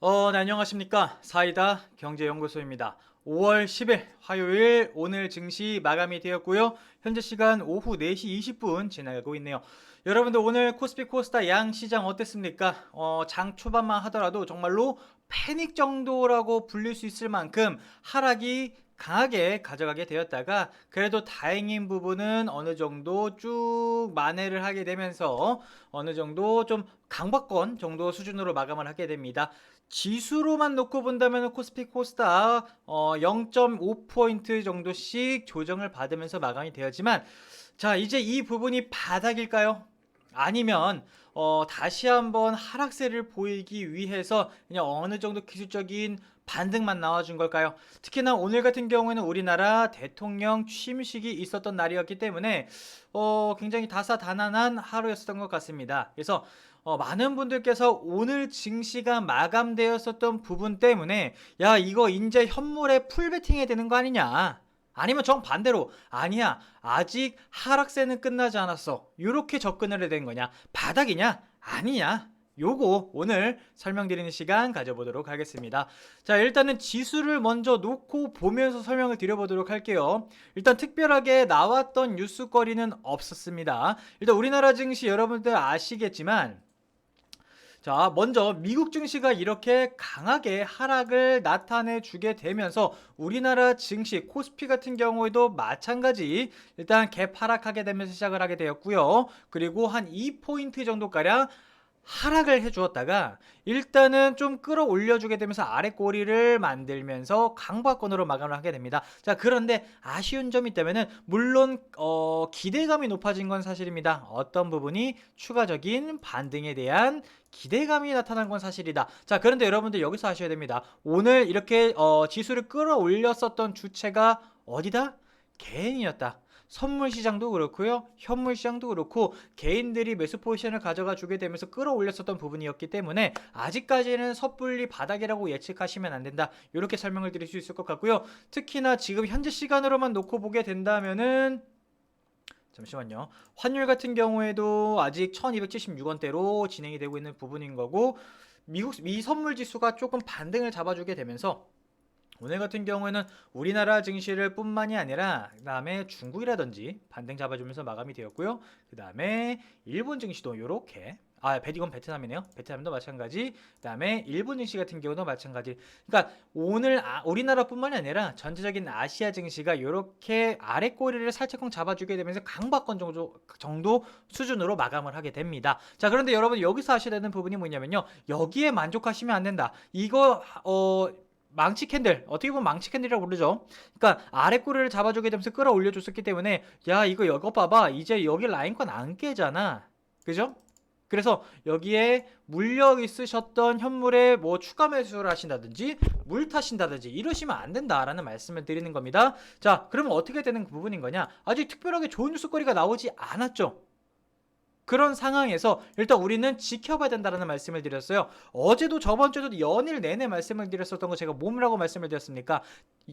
어, 네, 안녕하십니까. 사이다 경제연구소입니다. 5월 10일 화요일 오늘 증시 마감이 되었고요. 현재 시간 오후 4시 20분 지나가고 있네요. 여러분들 오늘 코스피 코스타 양 시장 어땠습니까? 어, 장 초반만 하더라도 정말로 패닉 정도라고 불릴 수 있을 만큼 하락이 강하게 가져가게 되었다가 그래도 다행인 부분은 어느 정도 쭉 만회를 하게 되면서 어느 정도 좀 강박권 정도 수준으로 마감을 하게 됩니다. 지수로만 놓고 본다면 코스피 코스타 어, 0.5포인트 정도씩 조정을 받으면서 마감이 되었지만 자 이제 이 부분이 바닥일까요? 아니면 어, 다시 한번 하락세를 보이기 위해서 그냥 어느 정도 기술적인 반등만 나와준 걸까요? 특히나 오늘 같은 경우에는 우리나라 대통령 취임식이 있었던 날이었기 때문에 어, 굉장히 다사다난한 하루였었던 것 같습니다. 그래서 어, 많은 분들께서 오늘 증시가 마감되었었던 부분 때문에 야 이거 이제 현물에 풀베팅해야 되는 거 아니냐 아니면 정반대로 아니야 아직 하락세는 끝나지 않았어 이렇게 접근을 해야 되는 거냐 바닥이냐 아니냐 요거 오늘 설명드리는 시간 가져보도록 하겠습니다. 자, 일단은 지수를 먼저 놓고 보면서 설명을 드려보도록 할게요. 일단 특별하게 나왔던 뉴스거리는 없었습니다. 일단 우리나라 증시 여러분들 아시겠지만 자, 먼저 미국 증시가 이렇게 강하게 하락을 나타내 주게 되면서 우리나라 증시 코스피 같은 경우에도 마찬가지 일단 갭 하락하게 되면서 시작을 하게 되었고요. 그리고 한 2포인트 정도가량 하락을 해주었다가 일단은 좀 끌어올려주게 되면서 아래 꼬리를 만들면서 강박권으로 마감을 하게 됩니다. 자 그런데 아쉬운 점이 있다면은 물론 어, 기대감이 높아진 건 사실입니다. 어떤 부분이 추가적인 반등에 대한 기대감이 나타난 건 사실이다. 자 그런데 여러분들 여기서 아셔야 됩니다. 오늘 이렇게 어, 지수를 끌어올렸었던 주체가 어디다? 개인이었다. 선물 시장도 그렇고요. 현물 시장도 그렇고 개인들이 매수 포지션을 가져가 주게 되면서 끌어올렸었던 부분이었기 때문에 아직까지는 섣불리 바닥이라고 예측하시면 안 된다. 이렇게 설명을 드릴 수 있을 것 같고요. 특히나 지금 현재 시간으로만 놓고 보게 된다면은 잠시만요. 환율 같은 경우에도 아직 1276원대로 진행이 되고 있는 부분인 거고 미국 미 선물 지수가 조금 반등을 잡아주게 되면서 오늘 같은 경우에는 우리나라 증시를 뿐만이 아니라 그 다음에 중국이라든지 반등 잡아주면서 마감이 되었고요. 그 다음에 일본 증시도 이렇게 아, 베디건 베트남이네요. 베트남도 마찬가지. 그다음에 일본 증시 같은 경우도 마찬가지. 그러니까 오늘 아, 우리나라뿐만이 아니라 전체적인 아시아 증시가 이렇게 아래 꼬리를 살짝쿵 잡아주게 되면서 강박권 정도 정도 수준으로 마감을 하게 됩니다. 자, 그런데 여러분 여기서 아셔야 되는 부분이 뭐냐면요. 여기에 만족하시면 안 된다. 이거 어 망치 캔들 어떻게 보면 망치 캔들이라고 부르죠. 그러니까 아래 꼬리를 잡아주게 되면서 끌어올려 줬었기 때문에 야 이거 이거 봐봐 이제 여기 라인권 안 깨잖아. 그죠? 그래서 여기에 물력 있으셨던 현물에 뭐 추가 매수를 하신다든지 물 타신다든지 이러시면 안 된다라는 말씀을 드리는 겁니다. 자, 그러면 어떻게 되는 부분인 거냐? 아직 특별하게 좋은 뉴스거리가 나오지 않았죠. 그런 상황에서 일단 우리는 지켜봐야 된다는 말씀을 드렸어요. 어제도 저번 주에도 연일 내내 말씀을 드렸었던 거 제가 몸이라고 말씀을 드렸습니까?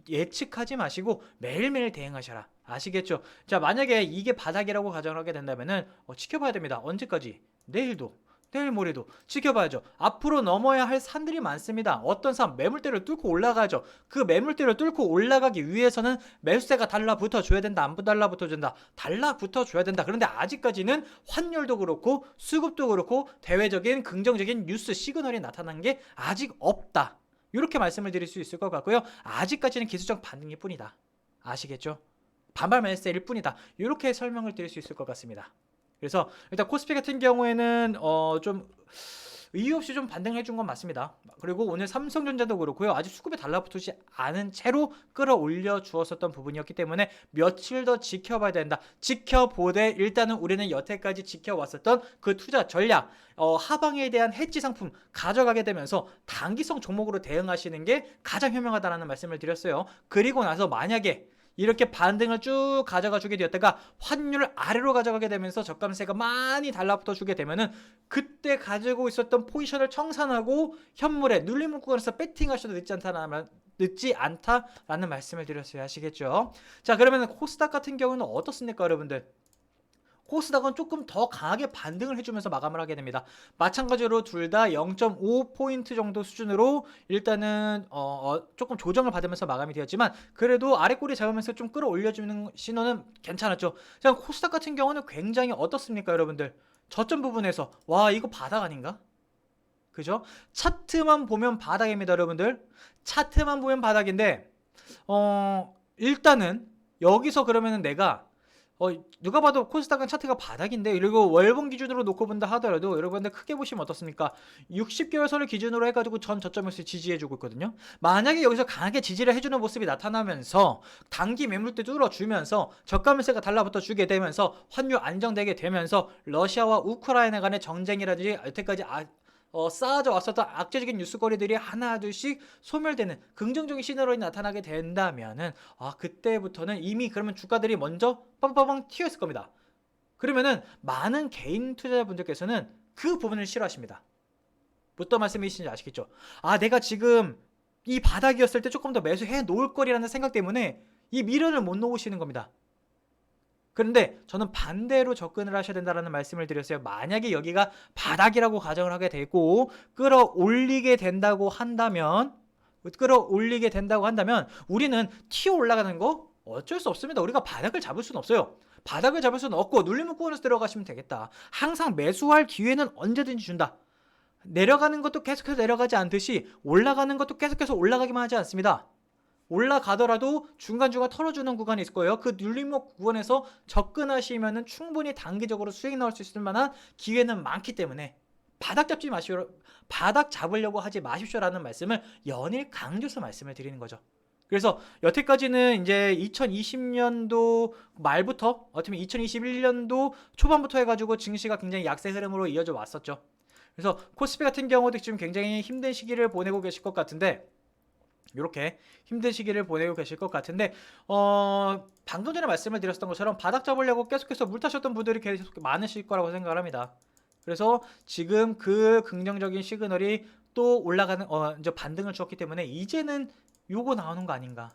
예측하지 마시고 매일매일 대응하셔라. 아시겠죠? 자, 만약에 이게 바닥이라고 가정하게 된다면은 어, 지켜봐야 됩니다. 언제까지? 내일도. 내일 모레도 지켜봐야죠. 앞으로 넘어야 할 산들이 많습니다. 어떤 산 매물대를 뚫고 올라가죠. 그 매물대를 뚫고 올라가기 위해서는 매수세가 달라붙어 줘야 된다. 안 달라붙어 준다. 달라붙어 줘야 된다. 그런데 아직까지는 환율도 그렇고 수급도 그렇고 대외적인 긍정적인 뉴스 시그널이 나타난 게 아직 없다. 이렇게 말씀을 드릴 수 있을 것 같고요. 아직까지는 기술적 반등일 뿐이다. 아시겠죠? 반발 매수세일 뿐이다. 이렇게 설명을 드릴 수 있을 것 같습니다. 그래서 일단 코스피 같은 경우에는 어 좀 이유 없이 좀 반등해 준 건 맞습니다. 그리고 오늘 삼성전자도 그렇고요. 아직 수급에 달라붙지 않은 채로 끌어올려 주었었던 부분이었기 때문에 며칠 더 지켜봐야 된다. 지켜보되 일단은 우리는 여태까지 지켜왔었던 그 투자 전략, 어, 하방에 대한 해지 상품 가져가게 되면서 단기성 종목으로 대응하시는 게 가장 현명하다라는 말씀을 드렸어요. 그리고 나서 만약에 이렇게 반등을 쭉 가져가 주게 되었다가 환율을 아래로 가져가게 되면서 적감세가 많이 달라붙어 주게 되면은 그때 가지고 있었던 포지션을 청산하고 현물에 눌림 묶어서 배팅하셔도 늦지 않다라는 늦지 않다라는 말씀을 드렸어야 하시겠죠. 자 그러면 코스닥 같은 경우는 어떻습니까, 여러분들? 코스닥은 조금 더 강하게 반등을 해주면서 마감을 하게 됩니다. 마찬가지로 둘 다 0.5포인트 정도 수준으로 일단은 어, 어, 조금 조정을 받으면서 마감이 되었지만 그래도 아래 꼬리 잡으면서 좀 끌어올려주는 신호는 괜찮았죠. 자, 코스닥 같은 경우는 굉장히 어떻습니까, 여러분들? 저점 부분에서 와 이거 바닥 아닌가? 그죠? 차트만 보면 바닥입니다, 여러분들. 차트만 보면 바닥인데 어 일단은 여기서 그러면은 내가 어 누가 봐도 코스닥은 차트가 바닥인데 그리고 월봉 기준으로 놓고 본다 하더라도 여러분들 크게 보시면 어떻습니까? 60개월 선을 기준으로 해가지고 전 저점에서 지지해주고 있거든요. 만약에 여기서 강하게 지지를 해주는 모습이 나타나면서 단기 매물대 뚫어주면서 저가 매세가 달라붙어 주게 되면서 환율 안정되게 되면서 러시아와 우크라이나 간의 정쟁이라든지 여태까지 아, 어, 쌓아져 왔었던 악재적인 뉴스거리들이 하나 둘씩 소멸되는 긍정적인 시나리오가 나타나게 된다면은 아 그때부터는 이미 그러면 주가들이 먼저 빵빵빵 튀어 있을 겁니다. 그러면은 많은 개인 투자자분들께서는 그 부분을 싫어하십니다. 어떤 말씀이신지 아시겠죠? 아 내가 지금 이 바닥이었을 때 조금 더 매수해 놓을 거리라는 생각 때문에 이 미련을 못 놓으시는 겁니다. 그런데 저는 반대로 접근을 하셔야 된다라는 말씀을 드렸어요. 만약에 여기가 바닥이라고 가정을 하게 되고 끌어올리게 된다고 한다면 끌어올리게 된다고 한다면 우리는 튀어 올라가는 거 어쩔 수 없습니다. 우리가 바닥을 잡을 수는 없어요. 바닥을 잡을 수는 없고 눌림 묶고에서 들어가시면 되겠다. 항상 매수할 기회는 언제든지 준다. 내려가는 것도 계속해서 내려가지 않듯이 올라가는 것도 계속해서 올라가기만 하지 않습니다. 올라가더라도 중간중간 털어주는 구간이 있을 거예요. 그 눌림목 구간에서 접근하시면은 충분히 단기적으로 수익 나올 수 있을 만한 기회는 많기 때문에 바닥 잡지 마시오. 바닥 잡으려고 하지 마십시오라는 말씀을 연일 강조해서 말씀을 드리는 거죠. 그래서 여태까지는 이제 2020년도 말부터 어쩌면 2021년도 초반부터 해가지고 증시가 굉장히 약세 흐름으로 이어져 왔었죠. 그래서 코스피 같은 경우도 지금 굉장히 힘든 시기를 보내고 계실 것 같은데 이렇게 힘든 시기를 보내고 계실 것 같은데 어 방금 전에 말씀을 드렸던 것처럼 바닥 잡으려고 계속해서 물 타셨던 분들이 계속 많으실 거라고 생각을 합니다. 그래서 지금 그 긍정적인 시그널이 또 올라가는 어 이제 반등을 주었기 때문에 이제는 요거 나오는 거 아닌가?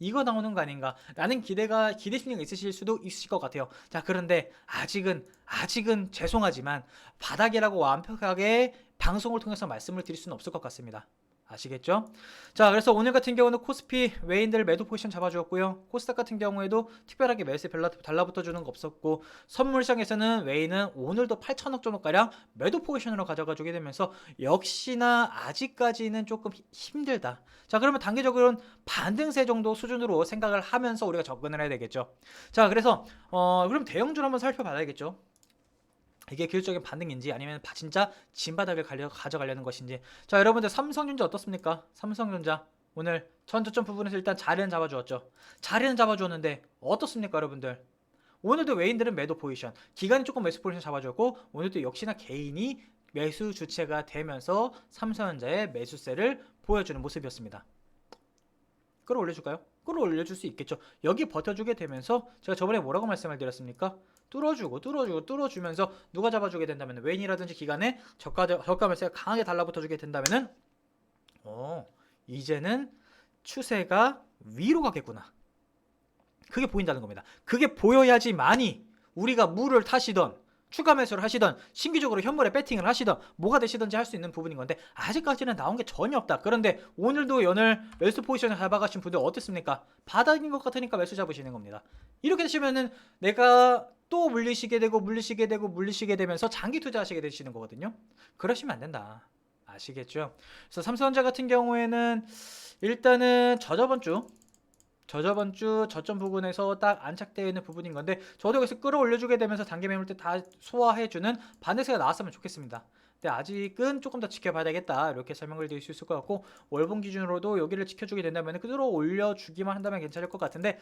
이거 나오는 거 아닌가? 라는 기대가 기대 심리가 있으실 수도 있으실 것 같아요. 자, 그런데 아직은 아직은 죄송하지만 바닥이라고 완벽하게 방송을 통해서 말씀을 드릴 수는 없을 것 같습니다. 아시겠죠? 자, 그래서 오늘 같은 경우는 코스피 외인들 매도 포지션 잡아주었고요. 코스닥 같은 경우에도 특별하게 매수에 별로 달라붙어 주는 거 없었고 선물 시장에서는 외인은 오늘도 8천억 정도 가량 매도 포지션으로 가져가 주게 되면서 역시나 아직까지는 조금 히- 힘들다. 자, 그러면 단기적으로는 반등세 정도 수준으로 생각을 하면서 우리가 접근을 해야 되겠죠. 자, 그래서 어, 그럼 대형주를 한번 살펴봐야겠죠. 이게 기술적인 반등인지 아니면 바- 진짜 진바닥을 가려, 가져가려는 것인지 자 여러분들 삼성전자 어떻습니까? 삼성전자 오늘 전저점 부분에서 일단 자리는 잡아주었죠 자리는 잡아주었는데 어떻습니까 여러분들 오늘도 외인들은 매도 포지션 기간이 조금 매수 포지션 잡아주었고 오늘도 역시나 개인이 매수 주체가 되면서 삼성전자의 매수세를 보여주는 모습이었습니다 끌어올려줄까요? 끌어올려줄 수 있겠죠 여기 버텨주게 되면서 제가 저번에 뭐라고 말씀을 드렸습니까? 뚫어주고 뚫어주고 뚫어주면서 누가 잡아주게 된다면 웬이라든지 기간에 저가 저가 매수가 강하게 달라붙어주게 된다면은 어 이제는 추세가 위로 가겠구나. 그게 보인다는 겁니다. 그게 보여야지만이 우리가 물을 타시던 추가 매수를 하시던 신규적으로 현물에 배팅을 하시던 뭐가 되시든지 할 수 있는 부분인 건데 아직까지는 나온 게 전혀 없다. 그런데 오늘도 연을 매수 포지션을 잡아가신 분들 어땠습니까? 바닥인 것 같으니까 매수 잡으시는 겁니다. 이렇게 되시면은 내가 또 물리시게 되고 물리시게 되고 물리시게 되면서 장기 투자하시게 되시는 거거든요. 그러시면 안 된다. 아시겠죠? 그래서 삼성전자 같은 경우에는 일단은 저저번 주 저저번 주 저점 부분에서 딱 안착되어 있는 부분인 건데 저도 여기서 끌어올려주게 되면서 단기 매물 때 다 소화해주는 반대세가 나왔으면 좋겠습니다. 근데 아직은 조금 더 지켜봐야 되겠다 이렇게 설명을 드릴 수 있을 것 같고 월봉 기준으로도 여기를 지켜주게 된다면 끌어올려주기만 한다면 괜찮을 것 같은데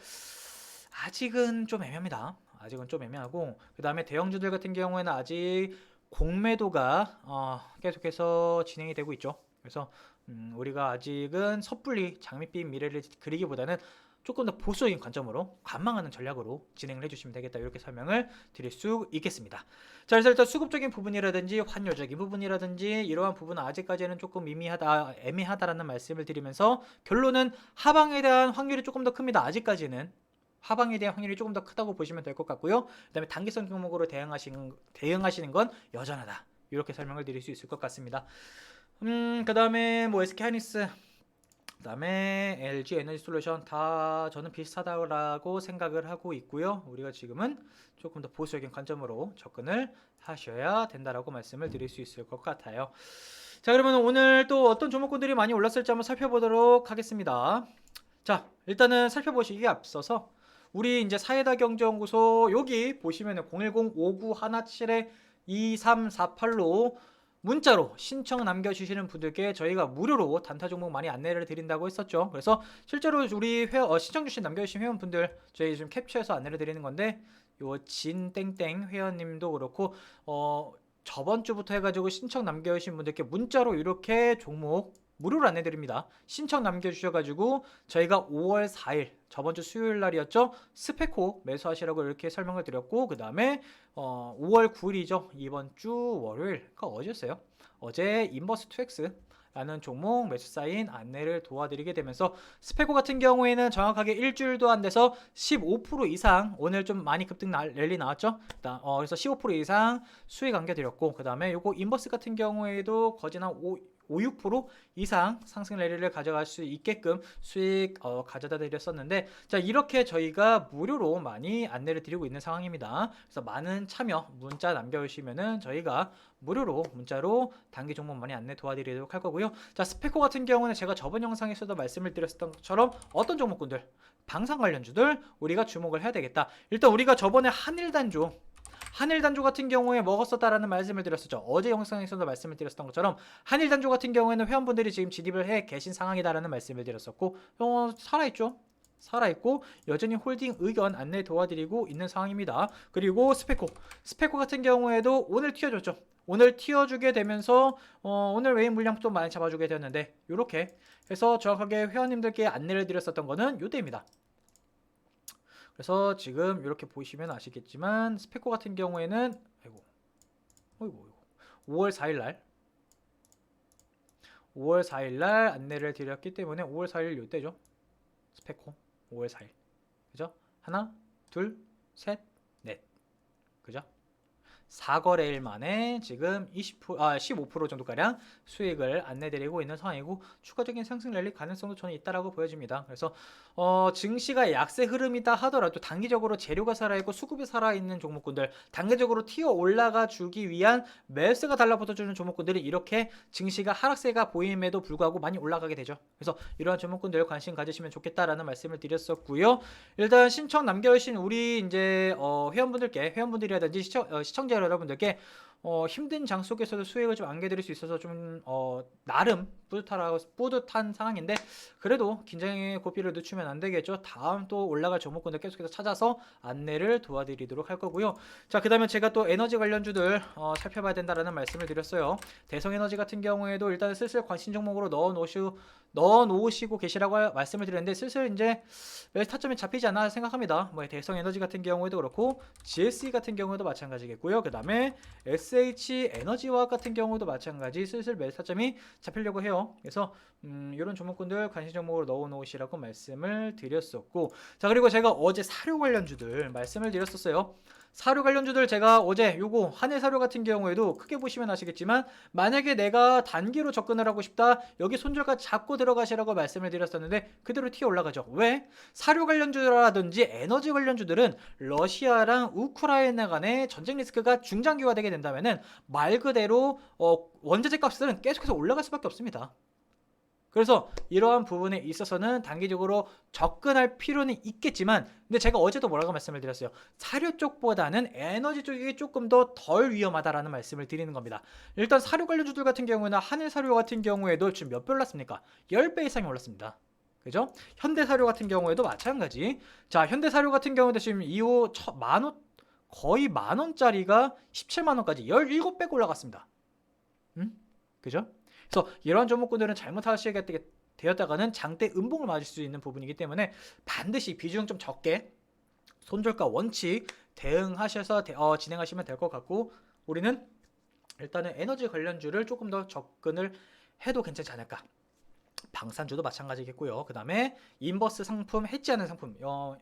아직은 좀 애매합니다. 아직은 좀 애매하고 그 다음에 대형주들 같은 경우에는 아직 공매도가 어, 계속해서 진행이 되고 있죠. 그래서 음, 우리가 아직은 섣불리 장밋빛 미래를 그리기보다는 조금 더 보수적인 관점으로 관망하는 전략으로 진행을 해주시면 되겠다 이렇게 설명을 드릴 수 있겠습니다. 자 그래서 일단 수급적인 부분이라든지 환율적인 부분이라든지 이러한 부분은 아직까지는 조금 미미하다 애매하다라는 말씀을 드리면서 결론은 하방에 대한 확률이 조금 더 큽니다. 아직까지는 하방에 대한 확률이 조금 더 크다고 보시면 될 것 같고요. 그다음에 단기성 종목으로 대응하시는 대응하시는 건 여전하다. 이렇게 설명을 드릴 수 있을 것 같습니다. 음, 그다음에 뭐 SK 하이닉스 그다음에 LG 에너지 솔루션 다 저는 비슷하다고 생각을 하고 있고요. 우리가 지금은 조금 더 보수적인 관점으로 접근을 하셔야 된다라고 말씀을 드릴 수 있을 것 같아요. 자, 그러면 오늘 또 어떤 종목군들이 많이 올랐을지 한번 살펴보도록 하겠습니다. 자, 일단은 살펴보시기에 앞서서 우리 이제 사회다 경제연구소 여기 보시면은 010-5917-2348로 문자로 신청 남겨주시는 분들께 저희가 무료로 단타 종목 많이 안내를 드린다고 했었죠. 그래서 실제로 우리 회, 어, 신청 주신 남겨주신 회원분들 저희 지금 캡처해서 안내를 드리는 건데 요 진땡땡 회원님도 그렇고 어 저번 주부터 해가지고 신청 남겨주신 분들께 문자로 이렇게 종목 무료로 안내드립니다. 신청 남겨주셔가지고 저희가 5월 4일 저번 주 수요일 날이었죠. 스페코 매수하시라고 이렇게 설명을 드렸고 그 다음에 어, 5월 9일이죠. 이번 주 월요일 그 어제였어요. 어제 인버스 2X 라는 종목 매수 사인 안내를 도와드리게 되면서 스페코 같은 경우에는 정확하게 일주일도 안 돼서 15% 이상 오늘 좀 많이 급등 날- 랠리 나왔죠. 어, 그래서 15% 이상 수익 안겨드렸고 그 다음에 요거 인버스 같은 경우에도 거진 한 5, 5, 6% 이상 상승 랠리를 가져갈 수 있게끔 수익 어, 가져다 드렸었는데 자 이렇게 저희가 무료로 많이 안내를 드리고 있는 상황입니다. 그래서 많은 참여 문자 남겨주시면은 저희가 무료로 문자로 단기 종목 많이 안내 도와드리도록 할 거고요. 자 스페코 같은 경우는 제가 저번 영상에서도 말씀을 드렸었던 것처럼 어떤 종목군들 방산 관련주들 우리가 주목을 해야 되겠다. 일단 우리가 저번에 한일단조 한일 단조 같은 경우에 먹었었다라는 말씀을 드렸었죠. 어제 영상에서도 말씀을 드렸었던 것처럼 한일 단조 같은 경우에는 회원분들이 지금 진입을 해 계신 상황이다라는 말씀을 드렸었고 어, 살아있죠. 살아있고 여전히 홀딩 의견 안내 도와드리고 있는 상황입니다. 그리고 스페코 스페코 같은 경우에도 오늘 튀어줬죠. 오늘 튀어주게 되면서 어, 오늘 외인 물량 좀 많이 잡아주게 되었는데 이렇게 해서 정확하게 회원님들께 안내를 드렸었던 거는 요때입니다. 그래서 지금 이렇게 보시면 아시겠지만 스페코 같은 경우에는 아이고 어이구 5월 4일 날 5월 4일 날 안내를 드렸기 때문에 5월 4일 요때죠. 스페코 5월 4일. 그죠? 하나, 둘, 셋, 넷. 그죠? 4거래일 만에 지금 20% 아, 15% 정도 가량 수익을 안내드리고 있는 상황이고 추가적인 상승 랠리 가능성도 저는 있다라고 보여집니다. 그래서 어, 증시가 약세 흐름이다 하더라도 단기적으로 재료가 살아있고 수급이 살아있는 종목군들 단기적으로 튀어 올라가 주기 위한 매수가 달라붙어주는 종목군들이 이렇게 증시가 하락세가 보임에도 불구하고 많이 올라가게 되죠. 그래서 이러한 종목군들 관심 가지시면 좋겠다라는 말씀을 드렸었고요. 일단 신청 남겨주신 우리 이제 어, 회원분들께 회원분들이라든지 시청, 어, 시청자 여러분들께 어, 힘든 장 속에서도 수익을 좀 안겨드릴 수 있어서 좀 어, 나름 뿌듯하라고 뿌듯한 상황인데 그래도 긴장의 고삐를 늦추면 안 되겠죠. 다음 또 올라갈 종목군들 계속해서 찾아서 안내를 도와드리도록 할 거고요. 자, 그다음에 제가 또 에너지 관련주들 어, 살펴봐야 된다라는 말씀을 드렸어요. 대성에너지 같은 경우에도 일단 슬슬 관심 종목으로 넣어 놓으시고 넣어 놓으시고 계시라고 하- 말씀을 드렸는데 슬슬 이제 매수 타점이 잡히지 않나 생각합니다. 뭐 대성 에너지 같은 경우에도 그렇고 GSE 같은 경우에도 마찬가지겠고요. 그다음에 SH 에너지화학 같은 경우도 마찬가지 슬슬 매수 타점이 잡히려고 해요. 그래서 음, 이런 종목군들 관심 종목으로 넣어 놓으시라고 말씀을 드렸었고 자 그리고 제가 어제 사료 관련주들 말씀을 드렸었어요. 사료 관련주들 제가 어제 요거 한해 사료 같은 경우에도 크게 보시면 아시겠지만 만약에 내가 단기로 접근을 하고 싶다 여기 손절가 잡고 들어가시라고 말씀을 드렸었는데 그대로 튀어 올라가죠 왜 사료 관련주라든지 에너지 관련주들은 러시아랑 우크라이나 간의 전쟁 리스크가 중장기화되게 된다면은 말 그대로 어, 원자재 값은 계속해서 올라갈 수밖에 없습니다. 그래서 이러한 부분에 있어서는 단기적으로 접근할 필요는 있겠지만 근데 제가 어제도 뭐라고 말씀을 드렸어요. 사료 쪽보다는 에너지 쪽이 조금 더 덜 위험하다라는 말씀을 드리는 겁니다. 일단 사료 관련주들 같은 경우에는 한일 사료 같은 경우에도 지금 몇 배 올랐습니까? 10배 이상이 올랐습니다. 그죠? 현대 사료 같은 경우에도 마찬가지. 자, 현대 사료 같은 경우도 지금 2호 만원 거의 만 원짜리가 17만 원까지 17배 올라갔습니다. 음? 그죠? 그래서 이런 종목군들은 잘못하시게 되었다가는 장대 음봉을 맞을 수 있는 부분이기 때문에 반드시 비중 좀 적게 손절가 원칙 대응하셔서 대- 어, 진행하시면 될 것 같고 우리는 일단은 에너지 관련주를 조금 더 접근을 해도 괜찮지 않을까. 방산주도 마찬가지겠고요. 그 다음에 인버스 상품 해지하는 상품 어,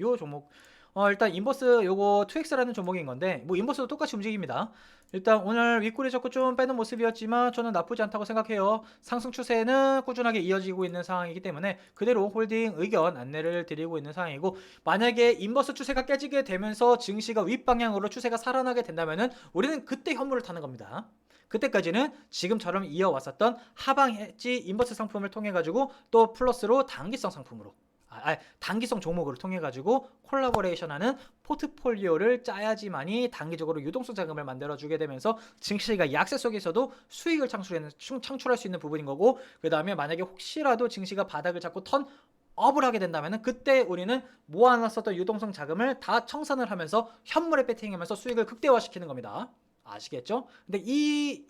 요 종목 어, 일단 인버스 요거 2X라는 종목인 건데 뭐 인버스도 똑같이 움직입니다. 일단 오늘 윗꼬리 잡고 좀 빼는 모습이었지만 저는 나쁘지 않다고 생각해요. 상승 추세는 꾸준하게 이어지고 있는 상황이기 때문에 그대로 홀딩 의견 안내를 드리고 있는 상황이고 만약에 인버스 추세가 깨지게 되면서 증시가 윗방향으로 추세가 살아나게 된다면은 우리는 그때 현물을 타는 겁니다. 그때까지는 지금처럼 이어왔었던 하방 해지 인버스 상품을 통해 가지고 또 플러스로 단기성 상품으로 아, 아, 단기성 종목을 통해 가지고 콜라보레이션하는 포트폴리오를 짜야지만이 단기적으로 유동성 자금을 만들어 주게 되면서 증시가 약세 속에서도 수익을 창출하는 충- 창출할 수 있는 부분인 거고 그 다음에 만약에 혹시라도 증시가 바닥을 잡고 턴 업을 하게 된다면 그때 우리는 모아놨었던 유동성 자금을 다 청산을 하면서 현물에 배팅하면서 수익을 극대화시키는 겁니다. 아시겠죠? 근데 이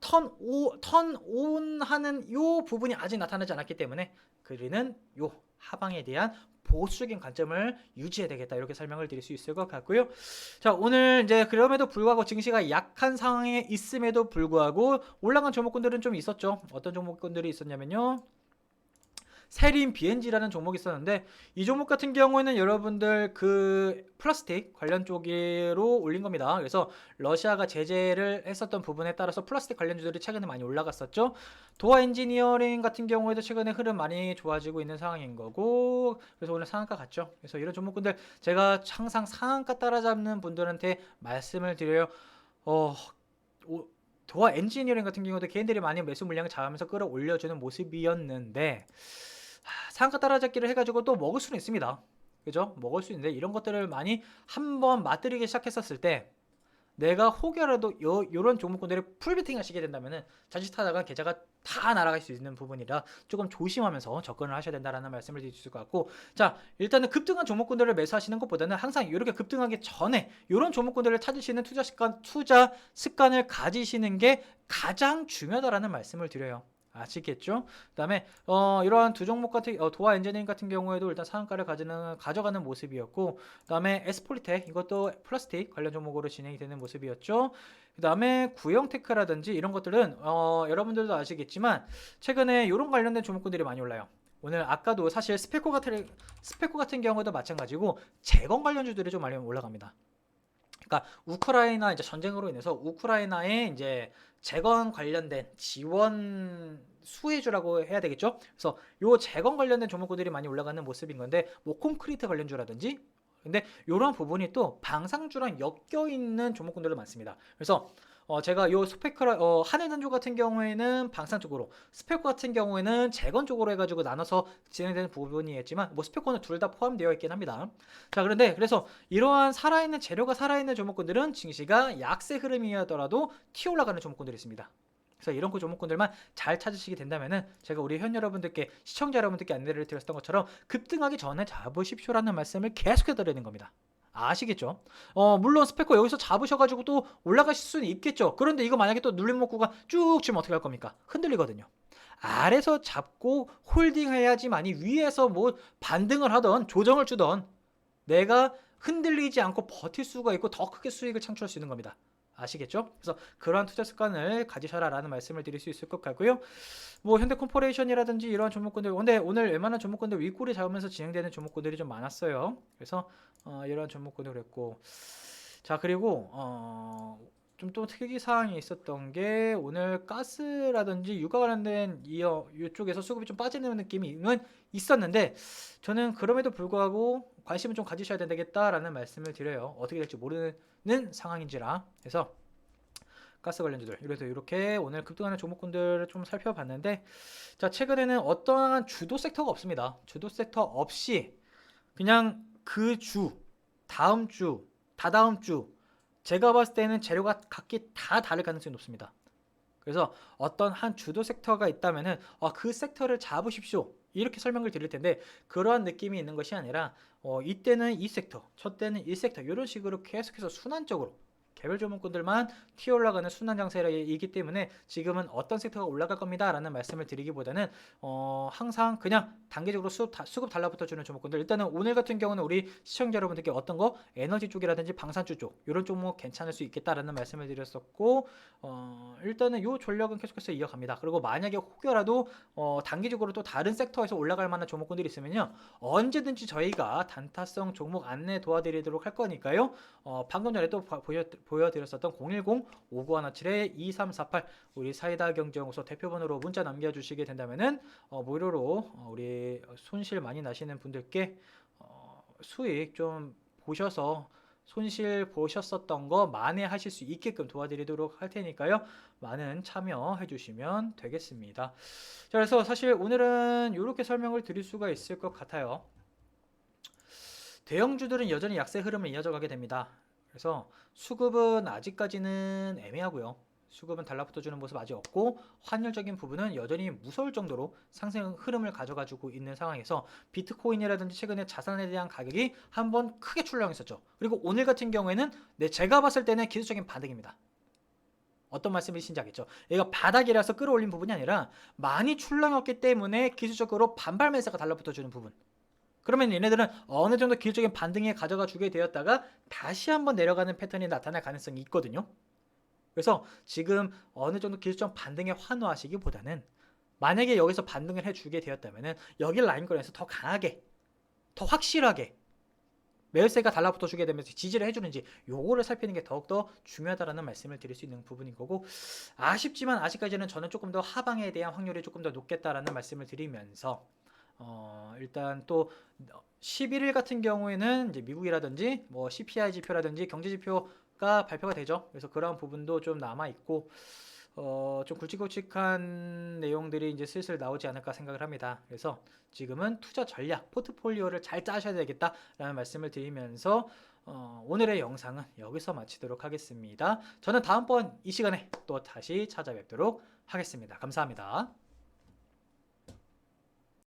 턴 오, 턴 온 하는 요 부분이 아직 나타나지 않았기 때문에 그리는 요 하방에 대한 보수적인 관점을 유지해야 되겠다 이렇게 설명을 드릴 수 있을 것 같고요. 자 오늘 이제 그럼에도 불구하고 증시가 약한 상황에 있음에도 불구하고 올라간 종목군들은 좀 있었죠. 어떤 종목군들이 있었냐면요. 세린 BNG라는 종목이 있었는데 이 종목 같은 경우에는 여러분들 그 플라스틱 관련 쪽으로 올린 겁니다. 그래서 러시아가 제재를 했었던 부분에 따라서 플라스틱 관련주들이 최근에 많이 올라갔었죠. 도어 엔지니어링 같은 경우에도 최근에 흐름 많이 좋아지고 있는 상황인 거고 그래서 오늘 상한가 갔죠. 그래서 이런 종목군들 제가 항상 상한가 따라잡는 분들한테 말씀을 드려요. 어, 오- 도어 엔지니어링 같은 경우도 개인들이 많이 매수 물량을 잡으면서 끌어올려주는 모습이었는데 하, 상한가 따라잡기를 해가지고 또 먹을 수는 있습니다. 그죠? 먹을 수 있는데 이런 것들을 많이 한번 맛들이기 시작했었을 때 내가 혹여라도 요, 요런 종목군들이 풀베팅 하시게 된다면은 자칫하다가 계좌가 다 날아갈 수 있는 부분이라 조금 조심하면서 접근을 하셔야 된다라는 말씀을 드릴 수 있을 것 같고 자 일단은 급등한 종목군들을 매수하시는 것보다는 항상 이렇게 급등하기 전에 이런 종목군들을 찾으시는 투자 습관 투자 습관을 가지시는 게 가장 중요하다라는 말씀을 드려요. 아시겠죠? 그다음에 어 이러한 두 종목 같은 어, 도화 엔지니어링 같은 경우에도 일단 상한가를 가지는 가져가는 모습이었고 그다음에 에스폴리텍 이것도 플라스틱 관련 종목으로 진행이 되는 모습이었죠. 그다음에 구형테크라든지 이런 것들은 어 여러분들도 아시겠지만 최근에 이런 관련된 종목군들이 많이 올라요. 오늘 아까도 사실 스페코 같은 스페코 같은 경우도 마찬가지고 재건 관련주들이 좀 많이 올라갑니다. 그러니까 우크라이나 이제 전쟁으로 인해서 우크라이나에 이제 재건 관련된 지원 수혜주라고 해야 되겠죠. 그래서 요 재건 관련된 종목들이 많이 올라가는 모습인 건데 뭐 콘크리트 관련주라든지 근데 이런 부분이 또 방상주랑 엮여 있는 종목군들도 많습니다. 그래서 어 제가 요 스페크라 어 한해전조 같은 경우에는 방산 쪽으로 스페코 같은 경우에는 재건 쪽으로 해가지고 나눠서 진행되는 부분이었지만 뭐 스페코는 둘다 포함되어 있긴 합니다. 자 그런데 그래서 이러한 살아있는 재료가 살아있는 종목군들은 증시가 약세 흐름이더라도 튀어 올라가는 종목군들이 있습니다. 그래서 이런 그 종목군들만 잘 찾으시게 된다면은 제가 우리 현 여러분들께 시청자 여러분들께 안내를 드렸던 것처럼 급등하기 전에 잡으십시오라는 말씀을 계속해 드리는 겁니다. 아시겠죠? 어 물론 스페코 여기서 잡으셔가지고 또 올라가실 수는 있겠죠. 그런데 이거 만약에 또 눌림 목구가 쭉 치면 어떻게 할 겁니까? 흔들리거든요. 아래서 잡고 홀딩해야지만이 위에서 뭐 반등을 하던 조정을 주던 내가 흔들리지 않고 버틸 수가 있고 더 크게 수익을 창출할 수 있는 겁니다. 아시겠죠? 그래서 그러한 투자 습관을 가지셔라라는 말씀을 드릴 수 있을 것 같고요. 뭐 현대코퍼레이션이라든지 이러한 종목군들, 근데 오늘 웬만한 종목군들 윗꼬리 잡으면서 진행되는 종목군들이 좀 많았어요. 그래서 어, 이러한 종목군들 그랬고, 자 그리고 어, 좀 또 특이 사항이 있었던 게 오늘 가스라든지 유가 관련된 이어 이쪽에서 수급이 좀 빠지는 느낌이 있었는데 저는 그럼에도 불구하고 관심을 좀 가지셔야 되겠다라는 말씀을 드려요. 어떻게 될지 모르는 상황인지라 그래서 가스 관련주들 이래서 이렇게 오늘 급등하는 종목군들을 좀 살펴봤는데 자 최근에는 어떠한 주도 섹터가 없습니다. 주도 섹터 없이 그냥 그 주 다음 주 다다음 주 제가 봤을 때는 재료가 각기 다 다를 가능성이 높습니다. 그래서 어떤 한 주도 섹터가 있다면은 아, 그 섹터를 잡으십시오. 이렇게 설명을 드릴 텐데 그러한 느낌이 있는 것이 아니라 어, 이때는 이 섹터, 저 때는 이 섹터 이런 식으로 계속해서 순환적으로 개별 종목군들만 튀어 올라가는 순환 장세이기 때문에 지금은 어떤 섹터가 올라갈 겁니다라는 말씀을 드리기보다는 어, 항상 그냥 단계적으로 수급, 다- 수급 달라붙어 주는 종목군들 일단은 오늘 같은 경우는 우리 시청자 여러분들께 어떤 거 에너지 쪽이라든지 방산주 쪽 이런 종목 괜찮을 수 있겠다라는 말씀을 드렸었고 어, 일단은 요 전략은 계속해서 이어갑니다. 그리고 만약에 혹여라도 어, 단기적으로 또 다른 섹터에서 올라갈 만한 종목군들이 있으면요 언제든지 저희가 단타성 종목 안내 도와드리도록 할 거니까요. 어, 방금 전에 또 보- 보여, 보여드렸었던 010-5917-2348 우리 사이다 경제연구소 대표번호로 문자 남겨주시게 된다면은 어, 무료로 어, 우리 손실 많이 나시는 분들께 어, 수익 좀 보셔서 손실 보셨었던 거 만회하실 수 있게끔 도와드리도록 할 테니까요. 많은 참여해 주시면 되겠습니다. 자, 그래서 사실 오늘은 이렇게 설명을 드릴 수가 있을 것 같아요. 대형주들은 여전히 약세 흐름을 이어져 가게 됩니다. 그래서 수급은 아직까지는 애매하고요. 수급은 달라붙어 주는 모습 아직 없고 환율적인 부분은 여전히 무서울 정도로 상승 흐름을 가져가지고 있는 상황에서 비트코인이라든지 최근에 자산에 대한 가격이 한번 크게 출렁했었죠. 그리고 오늘 같은 경우에는 네, 제가 봤을 때는 기술적인 반등입니다. 어떤 말씀이신지 알겠죠? 얘가 바닥이라서 끌어올린 부분이 아니라 많이 출렁였기 때문에 기술적으로 반발 매세가 달라붙어 주는 부분. 그러면 얘네들은 어느 정도 기술적인 반등에 가져가 주게 되었다가 다시 한번 내려가는 패턴이 나타날 가능성이 있거든요. 그래서 지금 어느 정도 기술적 반등에 환호하시기보다는 만약에 여기서 반등을 해주게 되었다면은 여기 라인권에서 더 강하게, 더 확실하게 매수세가 달라붙어 주게 되면서 지지를 해주는지 요거를 살피는 게 더욱더 중요하다라는 말씀을 드릴 수 있는 부분인 거고 아쉽지만 아직까지는 저는 조금 더 하방에 대한 확률이 조금 더 높겠다라는 말씀을 드리면서 어 일단 또 11일 같은 경우에는 이제 미국이라든지 뭐 CPI 지표라든지 경제 지표가 발표가 되죠. 그래서 그러한 부분도 좀 남아 있고 어, 좀 굵직굵직한 내용들이 이제 슬슬 나오지 않을까 생각을 합니다. 그래서 지금은 투자 전략, 포트폴리오를 잘 짜셔야 되겠다라는 말씀을 드리면서 어, 오늘의 영상은 여기서 마치도록 하겠습니다. 저는 다음번 이 시간에 또 다시 찾아뵙도록 하겠습니다. 감사합니다.